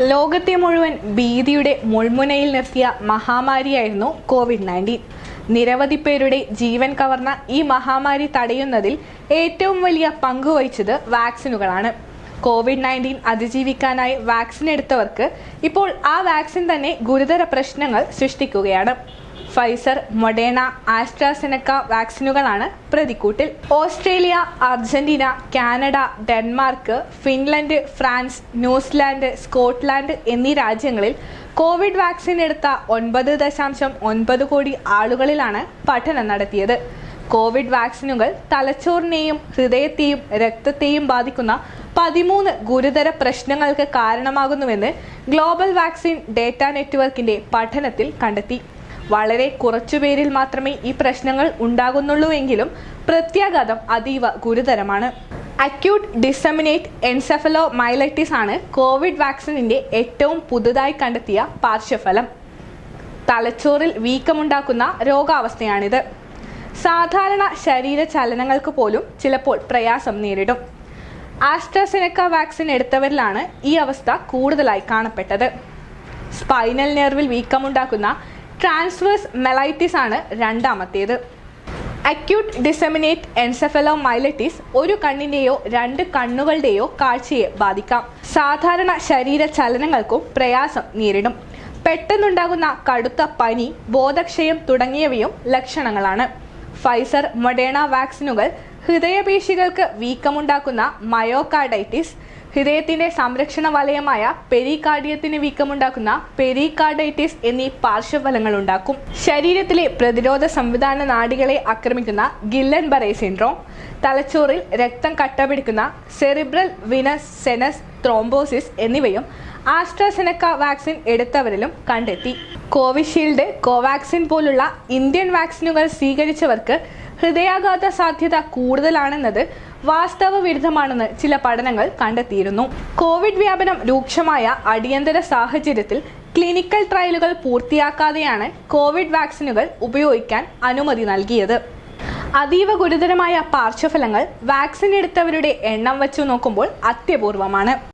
ലോകത്തെ മുഴുവൻ ഭീതിയുടെ മുൾമുനയിൽ നിർത്തിയ മഹാമാരിയായിരുന്നു കോവിഡ് നയന്റീൻ. നിരവധി പേരുടെ ജീവൻ കവർന്ന ഈ മഹാമാരി തടയുന്നതിൽ ഏറ്റവും വലിയ പങ്ക് വഹിച്ചത് വാക്സിനുകളാണ്. കോവിഡ് നയന്റീൻ അതിജീവിക്കാനായി വാക്സിൻ എടുത്തവർക്ക് ഇപ്പോൾ ആ വാക്സിൻ തന്നെ ഗുരുതര പ്രശ്നങ്ങൾ സൃഷ്ടിക്കുകയാണ്. ഫൈസർ മൊഡേണ ആസ്ട്രാസെനക്ക വാക്സിനുകളാണ് പ്രതിക്കൂട്ടിൽ. Australia Argentina Canada Denmark Finland France New Zealand Scotland എന്നീ രാജ്യങ്ങളിൽ കോവിഡ് വാക്സിൻ എടുത്ത ഒൻപത് ദശാംശം ഒൻപത് കോടി ആളുകളിലാണ് പഠനം നടത്തിയത്. കോവിഡ് വാക്സിനുകൾ തലച്ചോറിനെയും ഹൃദയത്തെയും രക്തത്തെയും ബാധിക്കുന്ന പതിമൂന്ന് ഗുരുതര പ്രശ്നങ്ങൾക്ക് കാരണമാകുന്നുവെന്ന് ഗ്ലോബൽ വാക്സിൻ ഡേറ്റ നെറ്റ്വർക്കിന്റെ പഠനത്തിൽ കണ്ടെത്തി. വളരെ കുറച്ചു പേരിൽ മാത്രമേ ഈ പ്രശ്നങ്ങൾ ഉണ്ടാകുന്നുള്ളൂ എങ്കിലും പ്രത്യാഘാതം അതീവ ഗുരുതരമാണ്. അക്യൂട്ട് ഡിസമിനേറ്റ് എൻസെഫലോ മൈലൈറ്റിസ് ആണ് കോവിഡ് വാക്സിനിന്റെ ഏറ്റവും പുതുതായി കണ്ടെത്തിയ പാർശ്വഫലം. തലച്ചോറിൽ വീക്കമുണ്ടാക്കുന്ന രോഗാവസ്ഥയാണിത്. സാധാരണ ശരീര ചലനങ്ങൾക്ക് പോലും ചിലപ്പോൾ പ്രയാസം നേരിടും. ആസ്ട്രസെനക്ക വാക്സിൻ എടുത്തവരിലാണ് ഈ അവസ്ഥ കൂടുതലായി കാണപ്പെട്ടത്. സ്പൈനൽ നെർവിൽ വീക്കമുണ്ടാക്കുന്ന ട്രാൻസ്വേഴ്സ് മെലൈറ്റിസ് ആണ് രണ്ടാമത്തേത്. അക്യൂട്ട് ഡിസെമിനേറ്റ് എൻസെഫലോ മൈലറ്റിസ് ഒരു കണ്ണിന്റെയോ രണ്ട് കണ്ണുകളുടെയോ കാഴ്ചയെ ബാധിക്കാം. സാധാരണ ശരീര ചലനങ്ങൾക്കും പ്രയാസം നേരിടും. പെട്ടെന്നുണ്ടാകുന്ന കടുത്ത പനി ബോധക്ഷയം തുടങ്ങിയവയും ലക്ഷണങ്ങളാണ്. ഫൈസർ മൊഡേണ വാക്സിനുകൾ ഹൃദയപേശികൾക്ക് വീക്കമുണ്ടാക്കുന്ന മയോകാർഡൈറ്റിസ് ഹൃദയത്തിന്റെ സംരക്ഷണ വലയമായ പെരികാർഡിയത്തിന് വീക്കമുണ്ടാക്കുന്ന പെരികാർഡൈറ്റിസ് എന്നീ പാർശ്വഫലങ്ങൾ ഉണ്ടാക്കും. ശരീരത്തിലെ പ്രതിരോധ സംവിധാന നാടികളെ ആക്രമിക്കുന്ന ഗില്ലൻ ബറേ സിൻഡ്രോം തലച്ചോറിൽ രക്തം കട്ടപിടിക്കുന്ന സെറിബ്രൽ വിനസ് സെനസ് ത്രോംബോസിസ് എന്നിവയും ആസ്ട്രാസെനക്ക വാക്സിൻ എടുത്തവരിലും കണ്ടെത്തി. കോവിഷീൽഡ് കോവാക്സിൻ പോലുള്ള ഇന്ത്യൻ വാക്സിനുകൾ സ്വീകരിച്ചവർക്ക് ഹൃദയാഘാത സാധ്യത കൂടുതലാണെന്നത് വാസ്തവ വിരുദ്ധമാണെന്ന് ചില പഠനങ്ങൾ കണ്ടെത്തിയിരുന്നു. കോവിഡ് വ്യാപനം രൂക്ഷമായ അടിയന്തര സാഹചര്യത്തിൽ ക്ലിനിക്കൽ ട്രയലുകൾ പൂർത്തിയാക്കാതെയാണ് കോവിഡ് വാക്സിനുകൾ ഉപയോഗിക്കാൻ അനുമതി നൽകിയത്. അതീവ ഗുരുതരമായ പാർശ്വഫലങ്ങൾ വാക്സിൻ എടുത്തവരുടെ എണ്ണം വച്ചു നോക്കുമ്പോൾ അത്യപൂർവമാണ്.